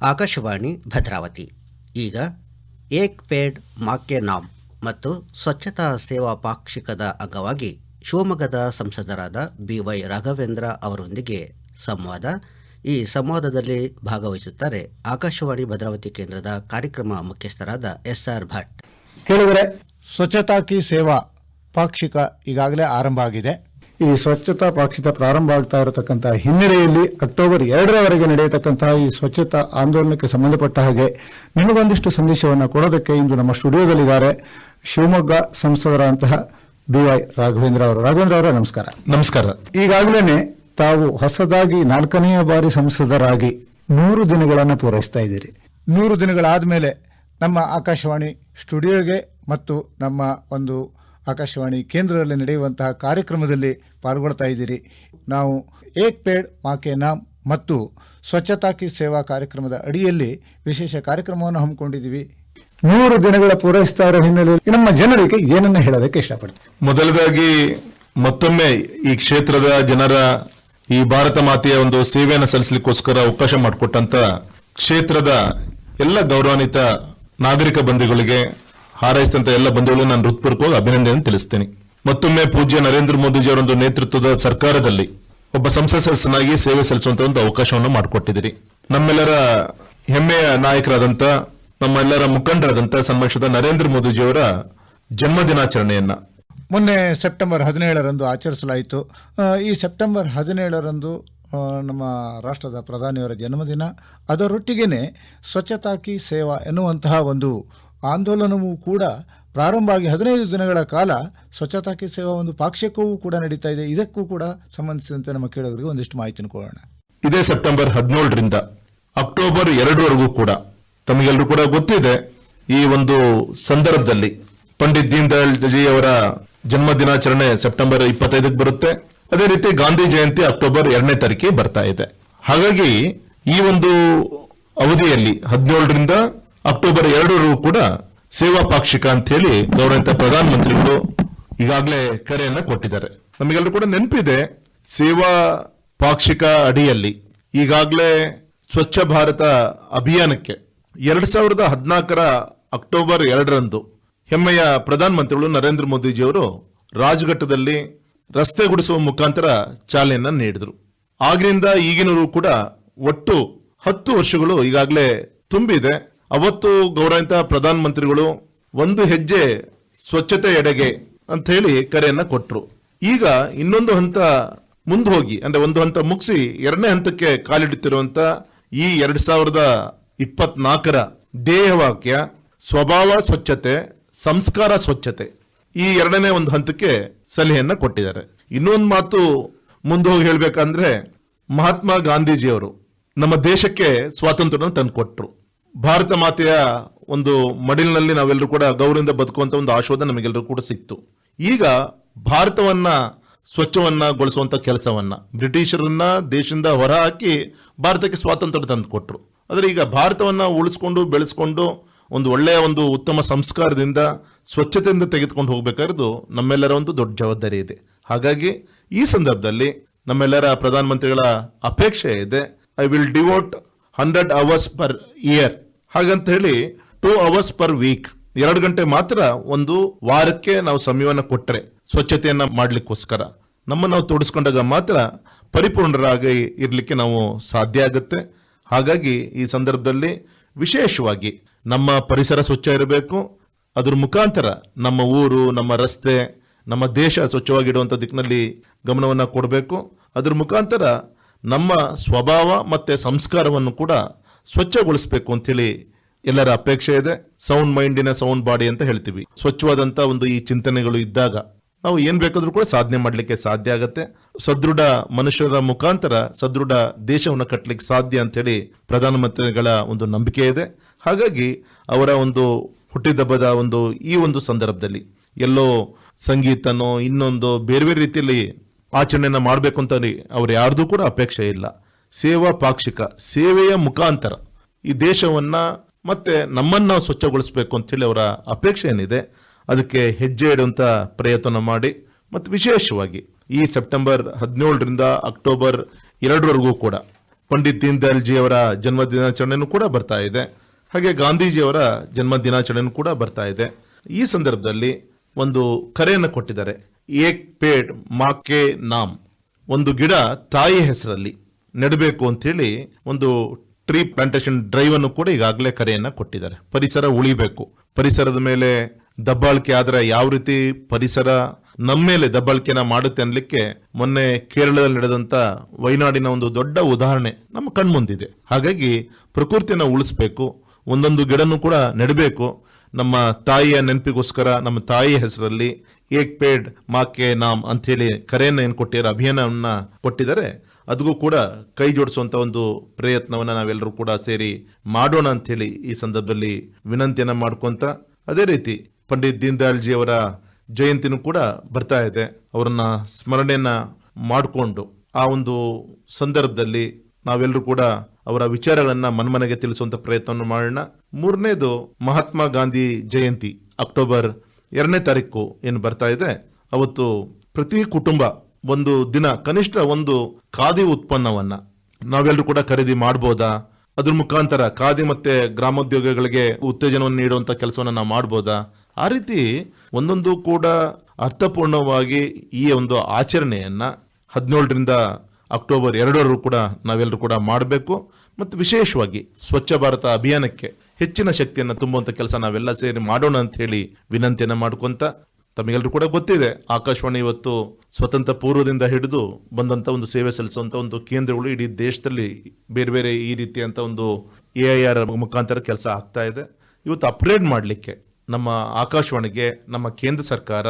ಆಕಾಶವಾಣಿ ಭದ್ರಾವತಿ. ಈಗ ಏಕ್ ಪೇಡ್ ಮಾಕೆ ನಾಮ್ ಮತ್ತು ಸ್ವಚ್ಛತಾ ಸೇವಾ ಪಾಕ್ಷಿಕದ ಅಂಗವಾಗಿ ಶಿವಮೊಗ್ಗದ ಸಂಸದರಾದ ಬಿ ವೈ ರಾಘವೇಂದ್ರ ಅವರೊಂದಿಗೆ ಸಂವಾದ. ಈ ಸಂವಾದದಲ್ಲಿ ಭಾಗವಹಿಸುತ್ತಾರೆ ಆಕಾಶವಾಣಿ ಭದ್ರಾವತಿ ಕೇಂದ್ರದ ಕಾರ್ಯಕ್ರಮ ಮುಖ್ಯಸ್ಥರಾದ ಎಸ್ ಆರ್ ಭಟ್. ಕೇಳಿದರೆ ಸ್ವಚ್ಛತಾ ಕಿ ಸೇವಾ ಪಾಕ್ಷಿಕ ಈಗಾಗಲೇ ಆರಂಭ ಆಗಿದೆ. ಈ ಸ್ವಚ್ಛತಾ ಪಾಕ್ಷಿತ ಪ್ರಾರಂಭ ಆಗ್ತಾ ಇರತಕ್ಕಂಥ ಹಿನ್ನೆಲೆಯಲ್ಲಿ ಅಕ್ಟೋಬರ್ ಎರಡರವರೆಗೆ ನಡೆಯತಕ್ಕಂತಹ ಈ ಸ್ವಚ್ಛತಾ ಆಂದೋಲನಕ್ಕೆ ಸಂಬಂಧಪಟ್ಟ ಹಾಗೆ ನಿಮಗೊಂದಿಷ್ಟು ಸಂದೇಶವನ್ನು ಕೊಡೋದಕ್ಕೆ ಇಂದು ನಮ್ಮ ಸ್ಟುಡಿಯೋದಲ್ಲಿದ್ದಾರೆ ಶಿವಮೊಗ್ಗ ಸಂಸದರಂತಹ ಬಿ ವೈ ರಾಘವೇಂದ್ರ ಅವರು. ರಾಘವೇಂದ್ರ ಅವರ ನಮಸ್ಕಾರ. ನಮಸ್ಕಾರ. ಈಗಾಗಲೇ ತಾವು ಹೊಸದಾಗಿ ನಾಲ್ಕನೆಯ ಬಾರಿ ಸಂಸದರಾಗಿ ನೂರು ದಿನಗಳನ್ನು ಪೂರೈಸ್ತಾ ಇದ್ದೀರಿ. ನೂರು ದಿನಗಳಾದ ಮೇಲೆ ನಮ್ಮ ಆಕಾಶವಾಣಿ ಸ್ಟುಡಿಯೋಗೆ ಮತ್ತು ನಮ್ಮ ಒಂದು ಆಕಾಶವಾಣಿ ಕೇಂದ್ರದಲ್ಲಿ ನಡೆಯುವಂತಹ ಕಾರ್ಯಕ್ರಮದಲ್ಲಿ ಪಾಲ್ಗೊಳ್ತಾ ಇದ್ದೀರಿ. ನಾವು ಏಕ್ ಪೇಡ್ ಮಾಕೆ ನಾಮ್ ಮತ್ತು ಸ್ವಚ್ಛತಾ ಕಿ ಸೇವಾ ಕಾರ್ಯಕ್ರಮದ ಅಡಿಯಲ್ಲಿ ವಿಶೇಷ ಕಾರ್ಯಕ್ರಮವನ್ನು ಹಮ್ಮಿಕೊಂಡಿದ್ದೀವಿ. ನೂರು ದಿನಗಳ ಪೂರೈಸ್ತಾ ಹಿನ್ನೆಲೆಯಲ್ಲಿ ನಮ್ಮ ಜನರಿಗೆ ಏನನ್ನ ಹೇಳೋದಕ್ಕೆ ಇಷ್ಟಪಡ್ತೀವಿ ಮೊದಲದಾಗಿ ಮತ್ತೊಮ್ಮೆ ಈ ಕ್ಷೇತ್ರದ ಜನರ ಈ ಭಾರತ ಮಾತೆಯ ಒಂದು ಸೇವೆಯನ್ನು ಸಲ್ಲಿಸಲಿಕ್ಕೋಸ್ಕರ ಅವಕಾಶ ಮಾಡಿಕೊಟ್ಟಂತ ಕ್ಷೇತ್ರದ ಎಲ್ಲ ಗೌರವಾನ್ವಿತ ನಾಗರಿಕ ಬಂಧುಗಳಿಗೆ ಹಾರೈಸಿದಂತ ಎಲ್ಲ ಬಂಧುಗಳು ನಾನು ಹೃತ್ಪೂರ್ವಕವಾಗಿ ಅಭಿನಂದನೆ ತಿಳಿಸ್ತೇನೆ. ಮತ್ತೊಮ್ಮೆ ಪೂಜ್ಯ ನರೇಂದ್ರ ಮೋದಿಜಿ ಅವರೊಂದು ನೇತೃತ್ವದ ಸರ್ಕಾರದಲ್ಲಿ ಒಬ್ಬ ಸಂಸದ ಸದಸ್ಯನಾಗಿ ಸೇವೆ ಸಲ್ಲಿಸುವಂತ ಒಂದು ಅವಕಾಶವನ್ನು ಮಾಡಿಕೊಟ್ಟಿದ್ದೀರಿ. ನಮ್ಮೆಲ್ಲರ ಹೆಮ್ಮೆಯ ನಾಯಕರಾದಂತ, ನಮ್ಮೆಲ್ಲರ ಮುಖಂಡರಾದಂತ ಸನ್ಮಾನಿಸಿದ ನರೇಂದ್ರ ಮೋದಿಜಿಯವರ ಜನ್ಮ ದಿನಾಚರಣೆಯನ್ನ ಮೊನ್ನೆ ಸೆಪ್ಟೆಂಬರ್ ಹದಿನೇಳರಂದು ಆಚರಿಸಲಾಯಿತು. ಈ ಸೆಪ್ಟೆಂಬರ್ ಹದಿನೇಳರಂದು ನಮ್ಮ ರಾಷ್ಟ್ರದ ಪ್ರಧಾನಿಯವರ ಜನ್ಮದಿನ. ಅದರೊಟ್ಟಿಗೆ ಸ್ವಚ್ಛತಾ ಕಿ ಸೇವಾ ಎನ್ನುವಂತಹ ಒಂದು ಆಂದೋಲನವೂ ಕೂಡ ಪ್ರಾರಂಭ ಆಗಿ ಹದಿನೈದು ದಿನಗಳ ಕಾಲ ಸ್ವಚ್ಛತಾ ಕಿ ಸೇವಾ ಒಂದು ಪಾಕ್ಷಿಕವೂ ಕೂಡ ನಡೀತಾ ಇದೆ. ಇದಕ್ಕೂ ಕೂಡ ಸಂಬಂಧಿಸಿದಂತೆ ನಮ್ಮ ಕೇಳೋದ್ರಿಗೆ ಒಂದಿಷ್ಟು ಮಾಹಿತಿಯನ್ನು ಕೊಡೋಣ ಇದೇ ಸೆಪ್ಟೆಂಬರ್ ಹದಿನೇಳರಿಂದ ಅಕ್ಟೋಬರ್ ಎರಡರವರೆಗೂ ಕೂಡ ತಮಗೆಲ್ಲರೂ ಕೂಡ ಗೊತ್ತಿದೆ ಈ ಒಂದು ಸಂದರ್ಭದಲ್ಲಿ ಪಂಡಿತ್ ದೀನ್ ದಯಾಳ್ ಅವರ ಜನ್ಮ ದಿನಾಚರಣೆ ಸೆಪ್ಟೆಂಬರ್ ಇಪ್ಪತ್ತೈದಕ್ಕೆ ಬರುತ್ತೆ. ಅದೇ ರೀತಿ ಗಾಂಧಿ ಜಯಂತಿ ಅಕ್ಟೋಬರ್ ಎರಡನೇ ತಾರೀಕಿಗೆ ಬರ್ತಾ ಇದೆ. ಹಾಗಾಗಿ ಈ ಒಂದು ಅವಧಿಯಲ್ಲಿ ಹದಿನೇಳರಿಂದ ಅಕ್ಟೋಬರ್ ಎರಡರವರೆಗೂ ಕೂಡ ಸೇವಾ ಪಾಕ್ಷಿಕ ಅಂತ ಹೇಳಿ ಗೌರವಿತ ಪ್ರಧಾನಮಂತ್ರಿಗಳು ಈಗಾಗಲೇ ಕರೆಯನ್ನ ಕೊಟ್ಟಿದ್ದಾರೆ. ನಮಗೆಲ್ಲರೂ ಕೂಡ ನೆನಪಿದೆ, ಸೇವಾ ಪಾಕ್ಷಿಕ ಅಡಿಯಲ್ಲಿ ಈಗಾಗಲೇ ಸ್ವಚ್ಛ ಭಾರತ ಅಭಿಯಾನಕ್ಕೆ ಎರಡ್ ಸಾವಿರದ ಹದಿನಾಲ್ಕರ ಅಕ್ಟೋಬರ್ ಎರಡರಂದು ಹೆಮ್ಮೆಯ ಪ್ರಧಾನಮಂತ್ರಿಗಳು ನರೇಂದ್ರ ಮೋದಿಜಿಯವರು ರಾಜಘಟ್ಟದಲ್ಲಿ ರಸ್ತೆ ಗುಡಿಸುವ ಮುಖಾಂತರ ಚಾಲನೆಯನ್ನು ನೀಡಿದರು. ಆಗಿನಿಂದ ಈಗಿನವರು ಕೂಡ ಒಟ್ಟು ಹತ್ತು ವರ್ಷಗಳು ಈಗಾಗಲೇ ತುಂಬಿದೆ. ಅವತ್ತು ಗೌರವಿತ ಪ್ರಧಾನಮಂತ್ರಿಗಳು ಒಂದು ಹೆಜ್ಜೆ ಸ್ವಚ್ಛತೆ ಎಡೆಗೆ ಅಂತ ಹೇಳಿ ಕರೆಯನ್ನ ಕೊಟ್ಟರು ಈಗ ಇನ್ನೊಂದು ಹಂತ ಮುಂದೆ ಹೋಗಿ, ಅಂದ್ರೆ ಒಂದು ಹಂತ ಮುಗಿಸಿ ಎರಡನೇ ಹಂತಕ್ಕೆ ಕಾಲಿಡುತ್ತಿರುವಂತ ಈ ಎರಡ್ ಸಾವಿರದ ಇಪ್ಪತ್ನಾಲ್ಕರ ದೇಹವಾಕ್ಯ, ಸ್ವಭಾವ ಸ್ವಚ್ಛತೆ, ಸಂಸ್ಕಾರ ಸ್ವಚ್ಛತೆ, ಈ ಎರಡನೇ ಒಂದು ಹಂತಕ್ಕೆ ಸಲಹೆಯನ್ನ ಕೊಟ್ಟಿದ್ದಾರೆ. ಇನ್ನೊಂದು ಮಾತು ಮುಂದೆ ಹೋಗಿ ಹೇಳ್ಬೇಕಂದ್ರೆ ಮಹಾತ್ಮ ಗಾಂಧೀಜಿಯವರು ನಮ್ಮ ದೇಶಕ್ಕೆ ಸ್ವಾತಂತ್ರ್ಯವನ್ನು ತಂದುಕೊಟ್ರು. ಭಾರತ ಮಾತೆಯ ಒಂದು ಮಡಿಲಿನಲ್ಲಿ ನಾವೆಲ್ಲರೂ ಕೂಡ ಗೌರವದಿಂದ ಬದುಕುವಂತ ಒಂದು ಆಶೋದ ನಮಗೆಲ್ಲರೂ ಕೂಡ ಸಿಕ್ತು. ಈಗ ಭಾರತವನ್ನ ಸ್ವಚ್ಛವನ್ನ ಗೊಳಿಸುವಂತ ಕೆಲಸವನ್ನ ಬ್ರಿಟಿಷರನ್ನ ದೇಶದಿಂದ ಹೊರಹಾಕಿ ಭಾರತಕ್ಕೆ ಸ್ವಾತಂತ್ರ್ಯ ತಂದು ಕೊಟ್ಟರು ಆದರೆ ಈಗ ಭಾರತವನ್ನ ಉಳಿಸ್ಕೊಂಡು ಬೆಳೆಸ್ಕೊಂಡು ಒಂದು ಒಳ್ಳೆಯ ಒಂದು ಉತ್ತಮ ಸಂಸ್ಕಾರದಿಂದ ಸ್ವಚ್ಛತೆಯಿಂದ ತೆಗೆದುಕೊಂಡು ಹೋಗಬೇಕಾದ್ದು ನಮ್ಮೆಲ್ಲರ ಒಂದು ದೊಡ್ಡ ಜವಾಬ್ದಾರಿ ಇದೆ. ಹಾಗಾಗಿ ಈ ಸಂದರ್ಭದಲ್ಲಿ ನಮ್ಮೆಲ್ಲರ ಪ್ರಧಾನಮಂತ್ರಿಗಳ ಅಪೇಕ್ಷೆ ಇದೆ. I will devote hundred hours per year ಹಾಗಂತ ಹೇಳಿ ಟೂ ಅವರ್ಸ್ ಪರ್ ವೀಕ್ ಎರಡು ಗಂಟೆ ಮಾತ್ರ ಒಂದು ವಾರಕ್ಕೆ ನಾವು ಸಮಯವನ್ನು ಕೊಟ್ಟರೆ ಸ್ವಚ್ಛತೆಯನ್ನ ಮಾಡಲಿಕ್ಕೋಸ್ಕರ. ನಮ್ಮ ನಾವು ತೊಡಸ್ಕೊಂಡಾಗ ಮಾತ್ರ ಪರಿಪೂರ್ಣರಾಗಿ ಇರಲಿಕ್ಕೆ ನಾವು ಸಾಧ್ಯ ಆಗುತ್ತೆ. ಹಾಗಾಗಿ ಈ ಸಂದರ್ಭದಲ್ಲಿ ವಿಶೇಷವಾಗಿ ನಮ್ಮ ಪರಿಸರ ಸ್ವಚ್ಛ ಇರಬೇಕು. ಅದ್ರ ಮುಖಾಂತರ ನಮ್ಮ ಊರು, ನಮ್ಮ ರಸ್ತೆ, ನಮ್ಮ ದೇಶ ಸ್ವಚ್ಛವಾಗಿಡುವಂಥ ದಿಕ್ಕಿನಲ್ಲಿ ಗಮನವನ್ನು ಕೊಡಬೇಕು. ಅದ್ರ ಮುಖಾಂತರ ನಮ್ಮ ಸ್ವಭಾವ ಮತ್ತು ಸಂಸ್ಕಾರವನ್ನು ಕೂಡ ಸ್ವಚ್ಛಗೊಳಿಸಬೇಕು ಅಂತೇಳಿ ಎಲ್ಲರ ಅಪೇಕ್ಷೆ ಇದೆ. ಸೌಂಡ್ ಮೈಂಡಿನ ಸೌಂಡ್ ಬಾಡಿ ಅಂತ ಹೇಳ್ತೀವಿ. ಸ್ವಚ್ಛವಾದಂಥ ಒಂದು ಈ ಚಿಂತನೆಗಳು ಇದ್ದಾಗ ನಾವು ಏನು ಬೇಕಾದರೂ ಕೂಡ ಸಾಧನೆ ಮಾಡಲಿಕ್ಕೆ ಸಾಧ್ಯ ಆಗತ್ತೆ. ಸದೃಢ ಮನುಷ್ಯರ ಮುಖಾಂತರ ಸದೃಢ ದೇಶವನ್ನು ಕಟ್ಟಲಿಕ್ಕೆ ಸಾಧ್ಯ ಅಂತೇಳಿ ಪ್ರಧಾನಮಂತ್ರಿಗಳ ಒಂದು ನಂಬಿಕೆ ಇದೆ. ಹಾಗಾಗಿ ಅವರ ಒಂದು ಹುಟ್ಟಿದಬ್ಬದ ಒಂದು ಈ ಒಂದು ಸಂದರ್ಭದಲ್ಲಿ ಎಲ್ಲೋ ಸಂಗೀತನೋ ಇನ್ನೊಂದು ಬೇರೆ ಬೇರೆ ರೀತಿಯಲ್ಲಿ ಆಚರಣೆಯನ್ನ ಮಾಡಬೇಕು ಅಂತ ಅವ್ರು ಯಾರ್ದು ಕೂಡ ಅಪೇಕ್ಷೆ ಇಲ್ಲ. ಸೇವಾ ಪಾಕ್ಷಿಕ, ಸೇವೆಯ ಮುಖಾಂತರ ಈ ದೇಶವನ್ನ ಮತ್ತೆ ನಮ್ಮನ್ನ ನಾವು ಸ್ವಚ್ಛಗೊಳಿಸಬೇಕು ಅಂತ ಹೇಳಿ ಅವರ ಅಪೇಕ್ಷೆ ಏನಿದೆ, ಅದಕ್ಕೆ ಹೆಜ್ಜೆ ಇಡುವಂತ ಪ್ರಯತ್ನ ಮಾಡಿ ಮತ್ತು ವಿಶೇಷವಾಗಿ ಈ ಸೆಪ್ಟೆಂಬರ್ ಹದಿನೇಳರಿಂದ ಅಕ್ಟೋಬರ್ ಎರಡರವರೆಗೂ ಕೂಡ ಪಂಡಿತ್ ದೀನ್ ದಯಾಳ್ ಜಿ ಅವರ ಜನ್ಮ ದಿನಾಚರಣೆಯೂ ಕೂಡ ಬರ್ತಾ ಇದೆ. ಹಾಗೆ ಗಾಂಧೀಜಿಯವರ ಜನ್ಮ ದಿನಾಚರಣೆನೂ ಕೂಡ ಬರ್ತಾ ಇದೆ. ಈ ಸಂದರ್ಭದಲ್ಲಿ ಒಂದು ಕರೆಯನ್ನು ಕೊಟ್ಟಿದ್ದಾರೆ. ಏಕ್ ಪೇಡ್ ಮಾಕೆ ನಾಮ್. ಒಂದು ಗಿಡ ತಾಯಿ ಹೆಸರಲ್ಲಿ ನೆಡಬೇಕು ಅಂತೇಳಿ ಒಂದು ಟ್ರೀ ಪ್ಲಾಂಟೇಶನ್ ಡ್ರೈವ್ ಅನ್ನು ಕೂಡ ಈಗಾಗಲೇ ಕರೆಯನ್ನು ಕೊಟ್ಟಿದ್ದಾರೆ. ಪರಿಸರ ಉಳಿಬೇಕು. ಪರಿಸರದ ಮೇಲೆ ದಬ್ಬಾಳಿಕೆ ಆದ್ರೆ ಯಾವ ರೀತಿ ಪರಿಸರ ನಮ್ಮ ಮೇಲೆ ದಬ್ಬಾಳಿಕೆನ ಮಾಡುತ್ತೆ ಅನ್ಲಿಕ್ಕೆ ಮೊನ್ನೆ ಕೇರಳದಲ್ಲಿ ನಡೆದಂತ ವೈನಾಡಿನ ಒಂದು ದೊಡ್ಡ ಉದಾಹರಣೆ ನಮ್ಮ ಕಣ್ಮುಂದಿದೆ. ಹಾಗಾಗಿ ಪ್ರಕೃತಿಯನ್ನು ಉಳಿಸ್ಬೇಕು, ಒಂದೊಂದು ಗಿಡನೂ ಕೂಡ ನೆಡಬೇಕು ನಮ್ಮ ತಾಯಿಯ ನೆನಪಿಗೋಸ್ಕರ ನಮ್ಮ ತಾಯಿಯ ಹೆಸರಲ್ಲಿ ಏಕ್ ಪೇಡ್ ಮಾಕೆ ನಾಮ್ ಅಂತೇಳಿ ಕರೆಯನ್ನು ಏನು ಕೊಟ್ಟಿರೋ ಅಭಿಯಾನವನ್ನ ಕೊಟ್ಟಿದ್ದಾರೆ, ಅದಿಗೂ ಕೂಡ ಕೈ ಜೋಡಿಸುವಂತ ಒಂದು ಪ್ರಯತ್ನವನ್ನ ನಾವೆಲ್ಲರೂ ಕೂಡ ಸೇರಿ ಮಾಡೋಣ ಅಂತೇಳಿ ಈ ಸಂದರ್ಭದಲ್ಲಿ ವಿನಂತಿಯನ್ನ ಮಾಡ್ಕೊಂತ ಅದೇ ರೀತಿ ಪಂಡಿತ್ ದೀನ್ ದಯಾಳ್ ಜಿ ಅವರ ಜಯಂತಿನೂ ಕೂಡ ಬರ್ತಾ ಇದೆ. ಅವರನ್ನ ಸ್ಮರಣೆಯನ್ನ ಮಾಡಿಕೊಂಡು ಆ ಒಂದು ಸಂದರ್ಭದಲ್ಲಿ ನಾವೆಲ್ಲರೂ ಕೂಡ ಅವರ ವಿಚಾರಗಳನ್ನ ಮನ್ಮನೆಗೆ ತಿಳಿಸುವಂತ ಪ್ರಯತ್ನವನ್ನು ಮಾಡೋಣ. ಮೂರನೇದು ಮಹಾತ್ಮ ಗಾಂಧಿ ಜಯಂತಿ, ಅಕ್ಟೋಬರ್ ಎರಡನೇ ತಾರೀಕು ಏನು ಬರ್ತಾ ಇದೆ. ಅವತ್ತು ಪ್ರತಿ ಕುಟುಂಬ ಒಂದು ದಿನ ಕನಿಷ್ಠ ಒಂದು ಖಾದಿ ಉತ್ಪನ್ನವನ್ನ ನಾವೆಲ್ಲರೂ ಕೂಡ ಖರೀದಿ ಮಾಡ್ಬೋದಾ? ಅದ್ರ ಮುಖಾಂತರ ಖಾದಿ ಮತ್ತೆ ಗ್ರಾಮೋದ್ಯೋಗಗಳಿಗೆ ಉತ್ತೇಜನವನ್ನು ನೀಡುವಂತ ಕೆಲಸವನ್ನ ನಾವು ಮಾಡ್ಬೋದಾ? ಆ ರೀತಿ ಒಂದೊಂದು ಕೂಡ ಅರ್ಥಪೂರ್ಣವಾಗಿ ಈ ಒಂದು ಆಚರಣೆಯನ್ನ ಹದಿನೇಳರಿಂದ ಅಕ್ಟೋಬರ್ ಎರಡರವರೆಗೂ ಕೂಡ ನಾವೆಲ್ಲರೂ ಕೂಡ ಮಾಡಬೇಕು. ಮತ್ತು ವಿಶೇಷವಾಗಿ ಸ್ವಚ್ಛ ಭಾರತ ಅಭಿಯಾನಕ್ಕೆ ಹೆಚ್ಚಿನ ಶಕ್ತಿಯನ್ನು ತುಂಬುವಂತ ಕೆಲಸ ನಾವೆಲ್ಲ ಸೇರಿ ಮಾಡೋಣ ಅಂತ ಹೇಳಿ ವಿನಂತಿಯನ್ನು ಮಾಡ್ಕೊಂತ ತಮಗೆಲ್ಲರೂ ಕೂಡ ಗೊತ್ತಿದೆ. ಆಕಾಶವಾಣಿ ಇವತ್ತು ಸ್ವತಂತ್ರ ಪೂರ್ವದಿಂದ ಹಿಡಿದು ಬಂದಂತ ಒಂದು ಸೇವೆ ಸಲ್ಲಿಸುವಂಥ ಒಂದು ಕೇಂದ್ರಗಳು ಇಡೀ ದೇಶದಲ್ಲಿ ಬೇರೆ ಬೇರೆ ಈ ರೀತಿಯಂಥ ಒಂದು ಎ ಐ ಆರ್ ಮುಖಾಂತರ ಕೆಲಸ ಆಗ್ತಾ ಇದೆ. ಇವತ್ತು ಅಪ್ಗ್ರೇಡ್ ಮಾಡಲಿಕ್ಕೆ ನಮ್ಮ ಆಕಾಶವಾಣಿಗೆ, ನಮ್ಮ ಕೇಂದ್ರ ಸರ್ಕಾರ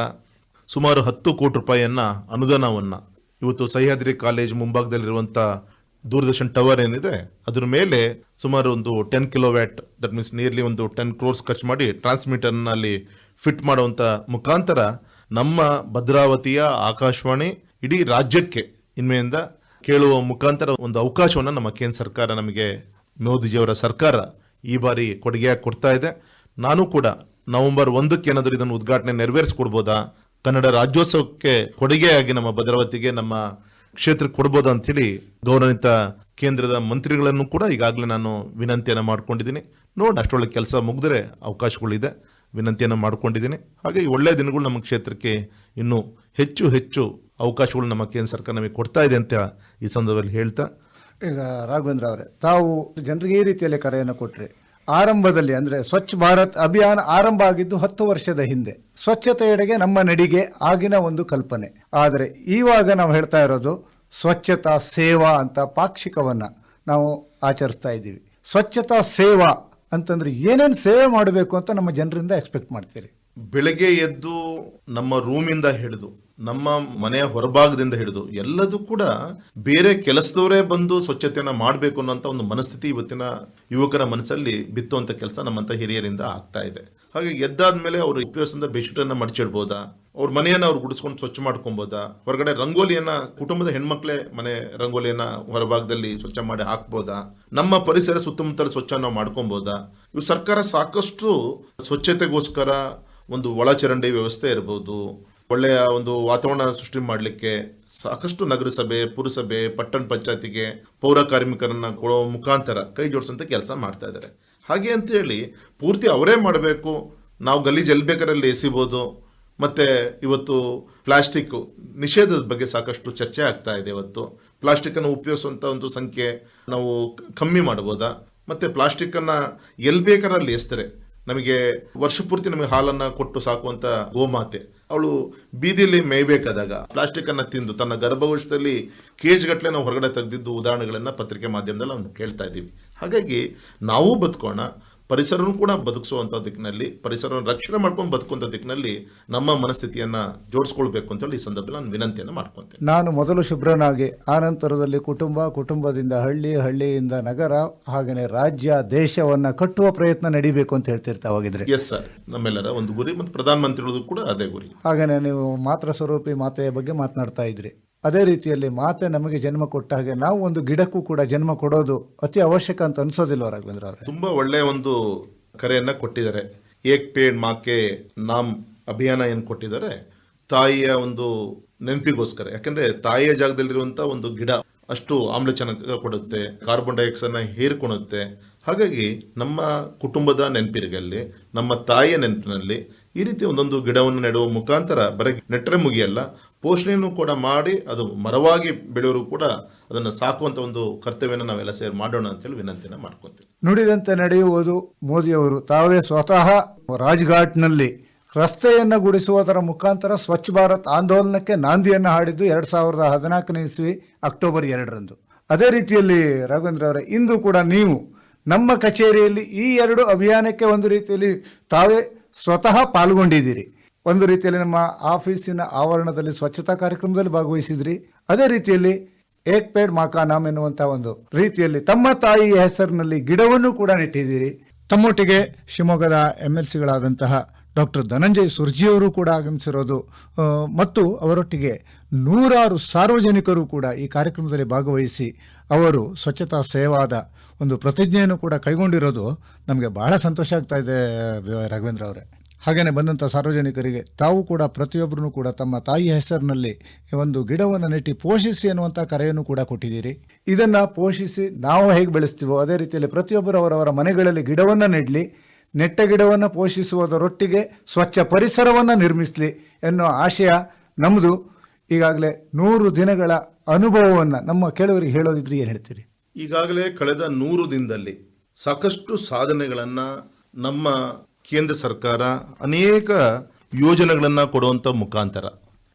ಸುಮಾರು ಹತ್ತು ಕೋಟಿ ರೂಪಾಯಿಯನ್ನ ಅನುದಾನವನ್ನ ಇವತ್ತು ಸಹ್ಯಾದ್ರಿ ಕಾಲೇಜ್ ಮುಂಭಾಗದಲ್ಲಿರುವಂತ ದೂರದರ್ಶನ್ ಟವರ್ ಏನಿದೆ, ಅದ್ರ ಮೇಲೆ ಸುಮಾರು ಒಂದು ten kilowatt that means nearly ಒಂದು ಟೆನ್ ಕ್ರೋರ್ಸ್ ಖರ್ಚು ಮಾಡಿ ಟ್ರಾನ್ಸ್ಮಿಟರ್ನಲ್ಲಿ ಫಿಟ್ ಮಾಡುವಂತ ಮುಖಾಂತರ ನಮ್ಮ ಭದ್ರಾವತಿಯ ಆಕಾಶವಾಣಿ ಇಡೀ ರಾಜ್ಯಕ್ಕೆ ಇನ್ಮೆಯಿಂದ ಕೇಳುವ ಮುಖಾಂತರ ಒಂದು ಅವಕಾಶವನ್ನು ನಮ್ಮ ಕೇಂದ್ರ ಸರ್ಕಾರ ನಮಗೆ ಮೋದಿಜಿಯವರ ಸರ್ಕಾರ ಈ ಬಾರಿ ಕೊಡುಗೆಯಾಗಿ ಕೊಡ್ತಾ ಇದೆ. ನಾನು ಕೂಡ ನವೆಂಬರ್ ಒಂದಕ್ಕೆ ಏನಾದರೂ ಇದನ್ನು ಉದ್ಘಾಟನೆ ನೆರವೇರಿಸ್ಕೊಡ್ಬೋದಾ? ಕನ್ನಡ ರಾಜ್ಯೋತ್ಸವಕ್ಕೆ ಕೊಡುಗೆಯಾಗಿ ನಮ್ಮ ಭದ್ರಾವತಿಗೆ ನಮ್ಮ ಕ್ಷೇತ್ರಕ್ಕೆ ಕೊಡ್ಬೋದಾ ಅಂತೇಳಿ ಗೌರವಿತ ಕೇಂದ್ರದ ಮಂತ್ರಿಗಳನ್ನು ಕೂಡ ಈಗಾಗಲೇ ನಾನು ವಿನಂತಿಯನ್ನು ಮಾಡ್ಕೊಂಡಿದ್ದೀನಿ. ನೋಡಿ ಅಷ್ಟೊಳ್ಳೆ ಕೆಲಸ ಮುಗಿದ್ರೆ ಅವಕಾಶಗಳಿದೆ. ವಿನಂತಿಯನ್ನು ಮಾಡ್ಕೊಂಡಿದ್ದೀನಿ. ಹಾಗೆ ಈ ಒಳ್ಳೆಯ ದಿನಗಳು ನಮ್ಮ ಕ್ಷೇತ್ರಕ್ಕೆ ಇನ್ನೂ ಹೆಚ್ಚು ಹೆಚ್ಚು ಅವಕಾಶಗಳು ನಮ್ಮ ಕೇಂದ್ರ ಸರ್ಕಾರ ನಮಗೆ ಕೊಡ್ತಾ ಇದೆ ಅಂತ ಈ ಸಂದರ್ಭದಲ್ಲಿ ಹೇಳ್ತಾ. ಈಗ ರಾಘವೇಂದ್ರ ಅವರೇ, ತಾವು ಜನರಿಗೆ ಈ ರೀತಿಯಲ್ಲಿ ಕರೆಯನ್ನು ಕೊಟ್ರಿ. ಆರಂಭದಲ್ಲಿ ಅಂದರೆ ಸ್ವಚ್ಛ ಭಾರತ್ ಅಭಿಯಾನ ಆರಂಭ ಆಗಿದ್ದು ಹತ್ತು ವರ್ಷದ ಹಿಂದೆ. ಸ್ವಚ್ಛತೆಯೆಡೆಗೆ ನಮ್ಮ ನಡಿಗೆ ಆಗಿನ ಒಂದು ಕಲ್ಪನೆ. ಆದರೆ ಈವಾಗ ನಾವು ಹೇಳ್ತಾ ಇರೋದು ಸ್ವಚ್ಛತಾ ಸೇವಾ ಅಂತ ಪಾಕ್ಷಿಕವನ್ನು ನಾವು ಆಚರಿಸ್ತಾ ಇದ್ದೀವಿ. ಸ್ವಚ್ಛತಾ ಸೇವಾ ಅಂತಂದ್ರೆ ಏನೇನು ಸೇವೆ ಮಾಡಬೇಕು ಅಂತ ನಮ್ಮ ಜನರಿಂದ ಎಕ್ಸ್ಪೆಕ್ಟ್ ಮಾಡ್ತೀರಿ? ಬೆಳಗ್ಗೆ ಎದ್ದು ನಮ್ಮ ರೂಮಿಂದ ಹಿಡಿದು ನಮ್ಮ ಮನೆಯ ಹೊರಭಾಗದಿಂದ ಹಿಡಿದು ಎಲ್ಲದೂ ಕೂಡ ಬೇರೆ ಕೆಲಸದವರೇ ಬಂದು ಸ್ವಚ್ಛತೆಯನ್ನು ಮಾಡಬೇಕು ಅನ್ನೋಂಥ ಒಂದು ಮನಸ್ಥಿತಿ ಇವತ್ತಿನ ಯುವಕರ ಮನಸ್ಸಲ್ಲಿ ಬಿತ್ತುವಂಥ ಕೆಲಸ ನಮ್ಮಂಥ ಹಿರಿಯರಿಂದ ಆಗ್ತಾ ಇದೆ. ಹಾಗೆ ಎದ್ದಾದ್ಮೇಲೆ ಅವರು ಉಪಯೋಗಿಸಿದ ಬೆಡ್ಶೀಟನ್ನು ಮಡಚಿಡ್ಬೋದಾ? ಅವ್ರ ಮನೆಯನ್ನು ಅವ್ರು ಗುಡಿಸ್ಕೊಂಡು ಸ್ವಚ್ಛ ಮಾಡ್ಕೊಬೋದಾ? ಹೊರಗಡೆ ರಂಗೋಲಿಯನ್ನ ಕುಟುಂಬದ ಹೆಣ್ಮಕ್ಳೇ ಮನೆ ರಂಗೋಲಿಯನ್ನ ಹೊರಭಾಗದಲ್ಲಿ ಸ್ವಚ್ಛ ಮಾಡಿ ಹಾಕ್ಬೋದಾ? ನಮ್ಮ ಪರಿಸರ ಸುತ್ತಮುತ್ತಲ ಸ್ವಚ್ಛ ನಾವು ಮಾಡ್ಕೊಬೋದಾ? ಇವು ಸರ್ಕಾರ ಸಾಕಷ್ಟು ಸ್ವಚ್ಛತೆಗೋಸ್ಕರ ಒಂದು ಒಳಚರಂಡಿ ವ್ಯವಸ್ಥೆ ಇರಬಹುದು ಒಳ್ಳೆಯ ಒಂದು ವಾತಾವರಣ ಸೃಷ್ಟಿ ಮಾಡಲಿಕ್ಕೆ ಸಾಕಷ್ಟು ನಗರಸಭೆ ಪುರಸಭೆ, ಪಟ್ಟಣ ಪಂಚಾಯತಿಗೆ ಪೌರ ಕಾರ್ಮಿಕರನ್ನ ಕೊಡೋ ಮುಖಾಂತರ ಕೈ ಜೋಡಿಸಂತ ಕೆಲಸ ಮಾಡ್ತಾ ಇದ್ದಾರೆ. ಹಾಗೆ ಅಂತೇಳಿ ಪೂರ್ತಿ ಅವರೇ ಮಾಡಬೇಕು. ನಾವು ಗಲೀಜು ಎಲ್ಲಿ ಬೇಕಾರಲ್ಲಿ ಎಸಿಬೋದು. ಮತ್ತೆ ಇವತ್ತು ಪ್ಲಾಸ್ಟಿಕ್ ನಿಷೇಧದ ಬಗ್ಗೆ ಸಾಕಷ್ಟು ಚರ್ಚೆ ಆಗ್ತಾ ಇದೆ ಇವತ್ತು. ಪ್ಲಾಸ್ಟಿಕ್ ಅನ್ನು ಉಪಯೋಗಿಸುವಂತ ಒಂದು ಸಂಖ್ಯೆ ನಾವು ಕಮ್ಮಿ ಮಾಡಬಹುದಾ ಮತ್ತೆ ಪ್ಲಾಸ್ಟಿಕ್ ಅನ್ನ ಎಲ್ಲಿ ಬೇಕಾರಲ್ಲಿ ಎಸ್ತಾರೆ? ನಮಗೆ ವರ್ಷ ಪೂರ್ತಿ ನಮಗೆ ಹಾಲನ್ನ ಕೊಟ್ಟು ಸಾಕುವಂಥ ಗೋಮಾತೆ ಅವಳು ಬೀದಿಯಲ್ಲಿ ಮೇಯ್ಬೇಕಾದಾಗ ಪ್ಲಾಸ್ಟಿಕ್ ಅನ್ನ ತಿಂದು ತನ್ನ ಗರ್ಭಕೋಶದಲ್ಲಿ ಗಟ್ಟಲೆ ನಾವು ಹೊರಗಡೆ ತೆಗೆದಿದ್ದು ಉದಾಹರಣೆಗಳನ್ನ ಪತ್ರಿಕೆ ಮಾಧ್ಯಮದಲ್ಲಿ ಅವನು ಕೇಳ್ತಾ ಇದ್ದೀವಿ. ಹಾಗಾಗಿ ನಾವು ಬದುಕೋಣ ಪರಿಸರನೂ ಕೂಡ ಬದುಕಿಸುವಂಥ ದಿಕ್ಕಿನಲ್ಲಿ ಪರಿಸರವನ್ನು ರಕ್ಷಣೆ ಮಾಡ್ಕೊಂಡು ಬದುಕುವಂಥ ದಿಕ್ಕಿನಲ್ಲಿ ನಮ್ಮ ಮನಸ್ಥಿತಿಯನ್ನ ಜೋಡಿಸ್ಕೊಳ್ಬೇಕು ಅಂತ ಹೇಳಿ ಈ ಸಂದರ್ಭದಲ್ಲಿ ನಾನು ವಿನಂತಿಯನ್ನು ಮಾಡ್ಕೊಂತೇನೆ ನಾನು ಮೊದಲು ಶುಭ್ರನಾಗಿ ಆನಂತರದಲ್ಲಿ ಕುಟುಂಬ ಕುಟುಂಬದಿಂದ ಹಳ್ಳಿ ಹಳ್ಳಿಯಿಂದ ನಗರ ಹಾಗೆಯೇ ರಾಜ್ಯ ದೇಶವನ್ನ ಕಟ್ಟುವ ಪ್ರಯತ್ನ ನಡಿಬೇಕು ಅಂತ ಹೇಳ್ತಿರ್ತಾ ಹೋಗಿದ್ರೆ. ಎಸ್ ಸರ್ ನಮ್ಮೆಲ್ಲರ ಒಂದು ಗುರಿ ಮತ್ತು ಪ್ರಧಾನಮಂತ್ರಿಗಳದು ಕೂಡ ಅದೇ ಗುರಿ. ಹಾಗೆಯೇ ನೀವು ಮಾತೃ ಸ್ವರೂಪಿ ಮಾತೆಯ ಬಗ್ಗೆ ಮಾತನಾಡ್ತಾ ಇದ್ರಿ. ಅದೇ ರೀತಿಯಲ್ಲಿ ಮಾತೆ ನಮಗೆ ಜನ್ಮ ಕೊಟ್ಟ ಹಾಗೆ ನಾವು ಒಂದು ಗಿಡಕ್ಕೂ ಕೂಡ ಜನ್ಮ ಕೊಡೋದು ಅತಿ ಅವಶ್ಯಕ ಅಂತ ಅನ್ಸೋದಿಲ್ಲ ರಾಘವೇಂದ್ರ ಅವರು? ತುಂಬಾ ಒಳ್ಳೆಯ ಒಂದು ಕರೆಯನ್ನ ಕೊಟ್ಟಿದ್ದಾರೆ. ಏಕ್ ಪೇಡ್ ಮಾಕೆ ನಾಮ್ ಅಭಿಯಾನ ಏನು ಕೊಟ್ಟಿದ್ದಾರೆ? ತಾಯಿಯ ಒಂದು ನೆನಪಿಗೋಸ್ಕರ. ಯಾಕಂದ್ರೆ ತಾಯಿಯ ಜಾಗದಲ್ಲಿರುವಂತ ಒಂದು ಗಿಡ ಅಷ್ಟು ಆಮ್ಲಜನಕ ಕೊಡುತ್ತೆ ಕಾರ್ಬನ್ ಡೈಆಕ್ಸೈಡ್ನ ಹೀರ್ಕೊಳುತ್ತೆ ಹಾಗಾಗಿ ನಮ್ಮ ಕುಟುಂಬದ ನೆನಪಿನಲ್ಲಿ ನಮ್ಮ ತಾಯಿಯ ನೆನಪಿನಲ್ಲಿ ಈ ರೀತಿ ಒಂದೊಂದು ಗಿಡವನ್ನು ನೆಡುವ ಮುಖಾಂತರ ಬರೀ ನೆಟ್ಟರೆ ಮುಗಿಯಲ್ಲ. ಪೋಷಣೆಯನ್ನು ಕೂಡ ಮಾಡಿ ಅದು ಮರವಾಗಿ ಬೆಳೆಯೋರು ಕೂಡ ಅದನ್ನು ಸಾಕುವಂಥ ಒಂದು ಕರ್ತವ್ಯನ ನಾವೆಲ್ಲ ಸೇರಿ ಮಾಡೋಣ ಅಂತೇಳಿ ವಿನಂತಿನ ಮಾಡ್ಕೊತೀವಿ ನುಡಿದಂತೆ ನಡೆಯುವುದು ಮೋದಿಯವರು. ತಾವೇ ಸ್ವತಃ ರಾಜ್ಘಾಟ್ನಲ್ಲಿ ರಸ್ತೆಯನ್ನು ಗುಡಿಸುವುದರ ಮುಖಾಂತರ ಸ್ವಚ್ಛ ಭಾರತ್ ಆಂದೋಲನಕ್ಕೆ ನಾಂದಿಯನ್ನು ಹಾಡಿದ್ದು ಎರಡು ಸಾವಿರದ ಹದಿನಾಲ್ಕನೇ ಇಸ್ವಿ ಅಕ್ಟೋಬರ್ ಎರಡರಂದು. ಅದೇ ರೀತಿಯಲ್ಲಿ ರಾಘವೇಂದ್ರ ಅವರೇ, ಇಂದು ಕೂಡ ನೀವು ನಮ್ಮ ಕಚೇರಿಯಲ್ಲಿ ಈ ಎರಡು ಅಭಿಯಾನಕ್ಕೆ ಒಂದು ರೀತಿಯಲ್ಲಿ ತಾವೇ ಸ್ವತಃ ಪಾಲ್ಗೊಂಡಿದ್ದೀರಿ. ಒಂದು ರೀತಿಯಲ್ಲಿ ನಮ್ಮ ಆಫೀಸಿನ ಆವರಣದಲ್ಲಿ ಸ್ವಚ್ಛತಾ ಕಾರ್ಯಕ್ರಮದಲ್ಲಿ ಭಾಗವಹಿಸಿದ್ರಿ. ಅದೇ ರೀತಿಯಲ್ಲಿ ಏಕ್ ಪೇಡ್ ಮಾಕಾನಾಮ್ ಎನ್ನುವಂತಹ ಒಂದು ರೀತಿಯಲ್ಲಿ ತಮ್ಮ ತಾಯಿಯ ಹೆಸರಿನಲ್ಲಿ ಗಿಡವನ್ನು ಕೂಡ ನೆಟ್ಟಿದ್ದೀರಿ. ತಮ್ಮೊಟ್ಟಿಗೆ ಶಿವಮೊಗ್ಗದ ಎಂ ಎಲ್ ಸಿಗಳಾದಂತಹ ಡಾಕ್ಟರ್ ಧನಂಜಯ್ ಸುರ್ಜಿಯವರು ಕೂಡ ಆಗಮಿಸಿರೋದು ಮತ್ತು ಅವರೊಟ್ಟಿಗೆ ನೂರಾರು ಸಾರ್ವಜನಿಕರು ಕೂಡ ಈ ಕಾರ್ಯಕ್ರಮದಲ್ಲಿ ಭಾಗವಹಿಸಿ ಅವರು ಸ್ವಚ್ಛತಾ ಸೇವಾದ ಒಂದು ಪ್ರತಿಜ್ಞೆಯನ್ನು ಕೂಡ ಕೈಗೊಂಡಿರೋದು ನಮಗೆ ಬಹಳ ಸಂತೋಷ ಆಗ್ತಾ ಇದೆ ರಾಘವೇಂದ್ರ ಅವರೇ. ಹಾಗೆಯೇ ಬಂದಂಥ ಸಾರ್ವಜನಿಕರಿಗೆ ತಾವು ಕೂಡ ಪ್ರತಿಯೊಬ್ಬರೂ ಕೂಡ ತಮ್ಮ ತಾಯಿ ಹೆಸರಿನಲ್ಲಿ ಒಂದು ಗಿಡವನ್ನು ನೆಟ್ಟಿ ಪೋಷಿಸಿ ಅನ್ನುವಂಥ ಕರೆಯನ್ನು ಕೂಡ ಕೊಟ್ಟಿದ್ದೀರಿ. ಇದನ್ನು ಪೋಷಿಸಿ ನಾವು ಹೇಗೆ ಬೆಳೆಸ್ತೀವೋ ಅದೇ ರೀತಿಯಲ್ಲಿ ಪ್ರತಿಯೊಬ್ಬರು ಅವರವರ ಮನೆಗಳಲ್ಲಿ ಗಿಡವನ್ನು ನೆಡಲಿ, ನೆಟ್ಟ ಗಿಡವನ್ನು ಪೋಷಿಸುವುದರೊಟ್ಟಿಗೆ ಸ್ವಚ್ಛ ಪರಿಸರವನ್ನು ನಿರ್ಮಿಸಲಿ ಎನ್ನುವ ಆಶಯ ನಮ್ಮದು ಈಗಾಗಲೇ ನೂರು ದಿನಗಳ ಅನುಭವವನ್ನು ನಮ್ಮ ಕೆಲವರಿಗೆ ಹೇಳೋದಿದ್ರೆ ಏನು ಹೇಳ್ತೀರಿ? ಈಗಾಗಲೇ ಕಳೆದ ನೂರು ದಿನದಲ್ಲಿ ಸಾಕಷ್ಟು ಸಾಧನೆಗಳನ್ನು ನಮ್ಮ ಕೇಂದ್ರ ಸರ್ಕಾರ ಅನೇಕ ಯೋಜನೆಗಳನ್ನು ಕೊಡುವಂಥ ಮುಖಾಂತರ.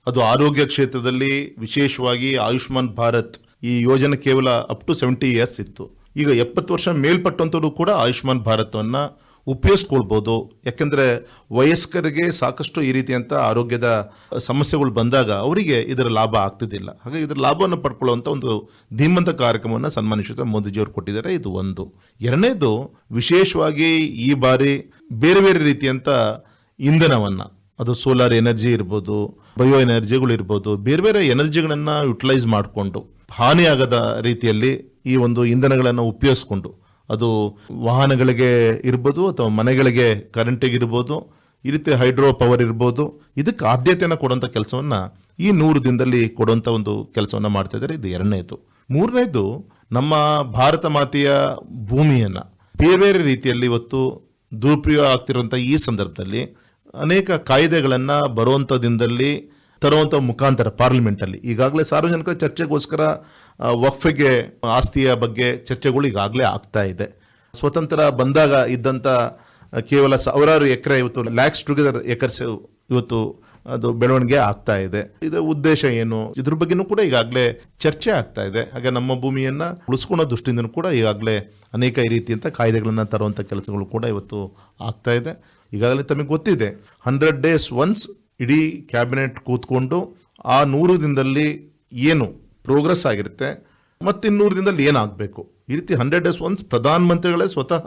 ಅದು ಆರೋಗ್ಯ ಕ್ಷೇತ್ರದಲ್ಲಿ ವಿಶೇಷವಾಗಿ ಆಯುಷ್ಮಾನ್ ಭಾರತ್ ಈ ಯೋಜನೆ ಕೇವಲ ಅಪ್ ಟು ಸೆವೆಂಟಿ ಇಯರ್ಸ್ ಇತ್ತು. ಈಗ ಎಪ್ಪತ್ತು ವರ್ಷ ಮೇಲ್ಪಟ್ಟಂಥವ್ರು ಕೂಡ ಆಯುಷ್ಮಾನ್ ಭಾರತವನ್ನು ಉಪಯೋಗಿಸ್ಕೊಳ್ಬೋದು. ಯಾಕೆಂದರೆ ವಯಸ್ಕರಿಗೆ ಸಾಕಷ್ಟು ಈ ರೀತಿಯಂಥ ಆರೋಗ್ಯದ ಸಮಸ್ಯೆಗಳು ಬಂದಾಗ ಅವರಿಗೆ ಇದರ ಲಾಭ ಆಗ್ತಿದ್ದಿಲ್ಲ. ಹಾಗಾಗಿ ಇದರ ಲಾಭವನ್ನು ಪಡ್ಕೊಳ್ಳುವಂಥ ಒಂದು ಧೀಮಂತ ಕಾರ್ಯಕ್ರಮವನ್ನು ಸನ್ಮಾನಿಸಿದ ಮೋದಿಜಿಯವರು ಕೊಟ್ಟಿದ್ದಾರೆ. ಇದು ಒಂದು. ಎರಡನೇದು, ವಿಶೇಷವಾಗಿ ಈ ಬಾರಿ ಬೇರೆ ಬೇರೆ ರೀತಿಯಂಥ ಇಂಧನವನ್ನು, ಅದು ಸೋಲಾರ್ ಎನರ್ಜಿ ಇರ್ಬೋದು ಬಯೋ ಎನರ್ಜಿಗಳು ಇರ್ಬೋದು, ಬೇರೆ ಬೇರೆ ಎನರ್ಜಿಗಳನ್ನು ಯುಟಿಲೈಸ್ ಮಾಡಿಕೊಂಡು, ಹಾನಿಯಾಗದ ರೀತಿಯಲ್ಲಿ ಈ ಒಂದು ಇಂಧನಗಳನ್ನು ಉಪಯೋಗಿಸ್ಕೊಂಡು, ಅದು ವಾಹನಗಳಿಗೆ ಇರ್ಬೋದು ಅಥವಾ ಮನೆಗಳಿಗೆ ಕರೆಂಟಿಗೆ ಇರ್ಬೋದು, ಈ ರೀತಿ ಹೈಡ್ರೋ ಪವರ್ ಇರ್ಬೋದು, ಇದಕ್ಕೆ ಆದ್ಯತೆಯನ್ನು ಕೊಡುವಂಥ ಕೆಲಸವನ್ನು ಈ ನೂರು ದಿನದಲ್ಲಿ ಕೊಡುವಂಥ ಒಂದು ಕೆಲಸವನ್ನು ಮಾಡ್ತಾ ಇದ್ದಾರೆ. ಇದು ಎರಡನೇದು. ಮೂರನೇದು, ನಮ್ಮ ಭಾರತ ಮಾತೆಯ ಭೂಮಿಯನ್ನು ಬೇರೆ ಬೇರೆ ರೀತಿಯಲ್ಲಿ ಇವತ್ತು ದುರುಪಯೋಗ ಆಗ್ತಿರುವಂಥ ಈ ಸಂದರ್ಭದಲ್ಲಿ ಅನೇಕ ಕಾಯ್ದೆಗಳನ್ನು ಬರುವಂಥ ದಿನದಲ್ಲಿ ತರುವಂಥ ಮುಖಾಂತರ ಪಾರ್ಲಿಮೆಂಟಲ್ಲಿ. ಈಗಾಗಲೇ ಸಾರ್ವಜನಿಕರ ಚರ್ಚೆಗೋಸ್ಕರ ವಕ್ಫೆಗೆ, ಆಸ್ತಿಯ ಬಗ್ಗೆ ಚರ್ಚೆಗಳು ಈಗಾಗಲೇ ಆಗ್ತಾ ಇದೆ. ಸ್ವತಂತ್ರ ಬಂದಾಗ ಇದ್ದಂಥ ಕೇವಲ ಸಾವಿರಾರು ಎಕರೆ, ಇವತ್ತು ಲ್ಯಾಕ್ಸ್ ಟುಗೆದರ್ ಎಕರ್ಸ್ ಇವತ್ತು ಅದು ಬೆಳವಣಿಗೆ ಆಗ್ತಾ ಇದೆ. ಇದರ ಉದ್ದೇಶ ಏನು? ಇದ್ರ ಬಗ್ಗೆನೂ ಕೂಡ ಈಗಾಗಲೇ ಚರ್ಚೆ ಆಗ್ತಾ ಇದೆ. ಹಾಗೆ ನಮ್ಮ ಭೂಮಿಯನ್ನ ಉಳಿಸ್ಕೊಳ್ಳೋ ದೃಷ್ಟಿಯಿಂದನೂ ಕೂಡ ಈಗಾಗಲೇ ಅನೇಕ ರೀತಿಯಂತ ಕಾಯ್ದೆಗಳನ್ನ ತರುವಂತ ಕೆಲಸಗಳು ಕೂಡ ಇವತ್ತು ಆಗ್ತಾ ಇದೆ. ಈಗಾಗಲೇ ತಮಗೆ ಗೊತ್ತಿದೆ, ಹಂಡ್ರೆಡ್ ಡೇಸ್ ಒನ್ಸ್ ಇಡೀ ಕ್ಯಾಬಿನೆಟ್ ಕೂತ್ಕೊಂಡು ಆ ನೂರು ದಿನದಲ್ಲಿ ಏನು ಪ್ರೋಗ್ರೆಸ್ ಆಗಿರುತ್ತೆ ಮತ್ತೆ ಇನ್ನೂರು ದಿನದಲ್ಲಿ ಏನಾಗಬೇಕು? ಈ ರೀತಿ ಹಂಡ್ರೆಡ್ ಡೇಸ್ ಒನ್ಸ್ ಪ್ರಧಾನ ಮಂತ್ರಿಗಳೇ ಸ್ವತಃ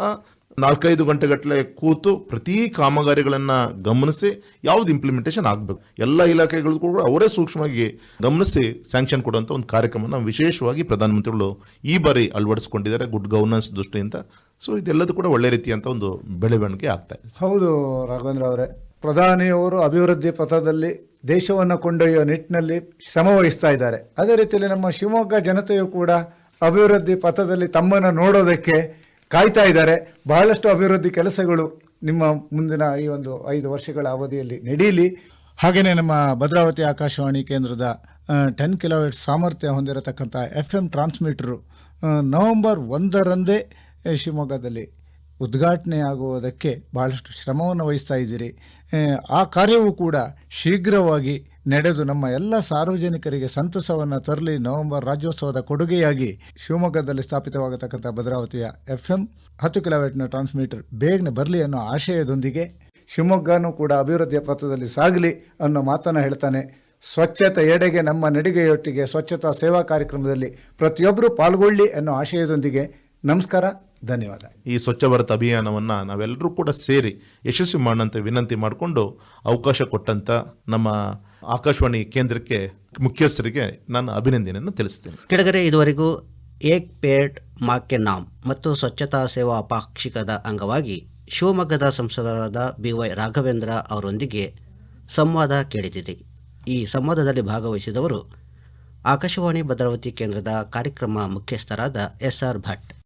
ನಾಲ್ಕೈದು ಗಂಟೆಗಟ್ಟಲೆ ಕೂತು ಪ್ರತಿ ಕಾಮಗಾರಿಗಳನ್ನು ಗಮನಿಸಿ ಯಾವ್ದು ಇಂಪ್ಲಿಮೆಂಟೇಷನ್ ಆಗಬೇಕು. ಎಲ್ಲ ಇಲಾಖೆಗಳು ಕೂಡ ಅವರೇ ಸೂಕ್ಷ್ಮವಾಗಿ ಗಮನಿಸಿ ಸ್ಯಾಂಕ್ಷನ್ ಕೊಡುವಂತ ಒಂದು ಕಾರ್ಯಕ್ರಮನ ವಿಶೇಷವಾಗಿ ಪ್ರಧಾನಮಂತ್ರಿಗಳು ಈ ಬಾರಿ ಅಳವಡಿಸಿಕೊಂಡಿದ್ದಾರೆ ಗುಡ್ ಗವರ್ನೆನ್ಸ್ ದೃಷ್ಟಿಯಿಂದ. ಸೊ ಇದೆಲ್ಲದೂ ಕೂಡ ಒಳ್ಳೆ ರೀತಿಯಂಥ ಒಂದು ಬೆಳವಣಿಗೆ ಆಗ್ತಾ ಇದೆ. ಹೌದು ರಾಘವೇಂದ್ರ ಅವರೇ. ಪ್ರಧಾನಿಯವರು ಅಭಿವೃದ್ಧಿ ಪಥದಲ್ಲಿ ದೇಶವನ್ನು ಕೊಂಡೊಯ್ಯುವ ನಿಟ್ಟಿನಲ್ಲಿ ಶ್ರಮ ವಹಿಸ್ತಾ ಇದ್ದಾರೆ. ಅದೇ ರೀತಿಯಲ್ಲಿ ನಮ್ಮ ಶಿವಮೊಗ್ಗ ಜನತೆಯು ಕೂಡ ಅಭಿವೃದ್ಧಿ ಪಥದಲ್ಲಿ ತಮ್ಮನ್ನು ನೋಡೋದಕ್ಕೆ ಕಾಯ್ತಾ ಇದ್ದಾರೆ. ಬಹಳಷ್ಟು ಅಭಿವೃದ್ಧಿ ಕೆಲಸಗಳು ನಿಮ್ಮ ಮುಂದಿನ ಈ ಒಂದು ಐದು ವರ್ಷಗಳ ಅವಧಿಯಲ್ಲಿ ನಡೀಲಿ ಹಾಗೆಯೇ ನಮ್ಮ ಭದ್ರಾವತಿ ಆಕಾಶವಾಣಿ ಕೇಂದ್ರದ ಟೆನ್ ಕಿಲೋಮೀಟರ್ ಸಾಮರ್ಥ್ಯ ಹೊಂದಿರತಕ್ಕಂಥ ಎಫ್ ಎಂ ಟ್ರಾನ್ಸ್ಮೀಟರು ನವೆಂಬರ್ ಒಂದರಂದೇ ಶಿವಮೊಗ್ಗದಲ್ಲಿ ಉದ್ಘಾಟನೆ ಆಗುವುದಕ್ಕೆ ಬಹಳಷ್ಟು ಶ್ರಮವನ್ನು ವಹಿಸ್ತಾ ಇದ್ದೀರಿ. ಆ ಕಾರ್ಯವೂ ಕೂಡ ಶೀಘ್ರವಾಗಿ ನಡೆದು ನಮ್ಮ ಎಲ್ಲ ಸಾರ್ವಜನಿಕರಿಗೆ ಸಂತಸವನ್ನು ತರಲಿ ನವೆಂಬರ್ ರಾಜ್ಯೋತ್ಸವದ ಕೊಡುಗೆಯಾಗಿ ಶಿವಮೊಗ್ಗದಲ್ಲಿ ಸ್ಥಾಪಿತವಾಗತಕ್ಕಂಥ ಭದ್ರಾವತಿಯ ಎಫ್ ಎಂ ಹತ್ತು ಕಿಲೋಮೀಟರ್ನ ಟ್ರಾನ್ಸ್ಮೀಟರ್ ಬೇಗನೆ ಬರಲಿ ಅನ್ನೋ ಆಶಯದೊಂದಿಗೆ ಶಿವಮೊಗ್ಗನೂ ಕೂಡ ಅಭಿವೃದ್ಧಿಯ ಪಥದಲ್ಲಿ ಸಾಗಲಿ ಅನ್ನೋ ಮಾತನ್ನು ಹೇಳ್ತಾನೆ. ಸ್ವಚ್ಛತೆ ಎಡೆಗೆ ನಮ್ಮ ನಡಿಗೆಯೊಟ್ಟಿಗೆ ಸ್ವಚ್ಛತಾ ಸೇವಾ ಕಾರ್ಯಕ್ರಮದಲ್ಲಿ ಪ್ರತಿಯೊಬ್ಬರೂ ಪಾಲ್ಗೊಳ್ಳಿ ಅನ್ನೋ ಆಶಯದೊಂದಿಗೆ ನಮಸ್ಕಾರ. ಧನ್ಯವಾದ. ಈ ಸ್ವಚ್ಛ ಭಾರತ್ ಅಭಿಯಾನವನ್ನು ನಾವೆಲ್ಲರೂ ಕೂಡ ಸೇರಿ ಯಶಸ್ವಿ ಮಾಡೋಂತ ವಿನಂತಿ ಮಾಡಿಕೊಂಡು ಅವಕಾಶ ಕೊಟ್ಟಂತ ನಮ್ಮ ಆಕಾಶವಾಣಿ ಕೇಂದ್ರಕ್ಕೆ ಮುಖ್ಯಸ್ಥರಿಗೆ ನಾನು ಅಭಿನಂದನೆಯನ್ನು ತಿಳಿಸ್ತೇನೆ. ಕೆಳಗಡೆ ಇದುವರೆಗೂ ಏಕ್ ಪೇಟ್ ಮಾಕೆ ನಾಮ್ ಮತ್ತು ಸ್ವಚ್ಛತಾ ಸೇವಾ ಪಾಕ್ಷಿಕದ ಅಂಗವಾಗಿ ಶಿವಮೊಗ್ಗದ ಸಂಸದರಾದ ಬಿ ವೈ ರಾಘವೇಂದ್ರ ಅವರೊಂದಿಗೆ ಸಂವಾದ ಕೇಳಿದಿರಿ. ಈ ಸಂವಾದದಲ್ಲಿ ಭಾಗವಹಿಸಿದವರು ಆಕಾಶವಾಣಿ ಭದ್ರಾವತಿ ಕೇಂದ್ರದ ಕಾರ್ಯಕ್ರಮ ಮುಖ್ಯಸ್ಥರಾದ ಎಸ್ಆರ್ ಭಟ್.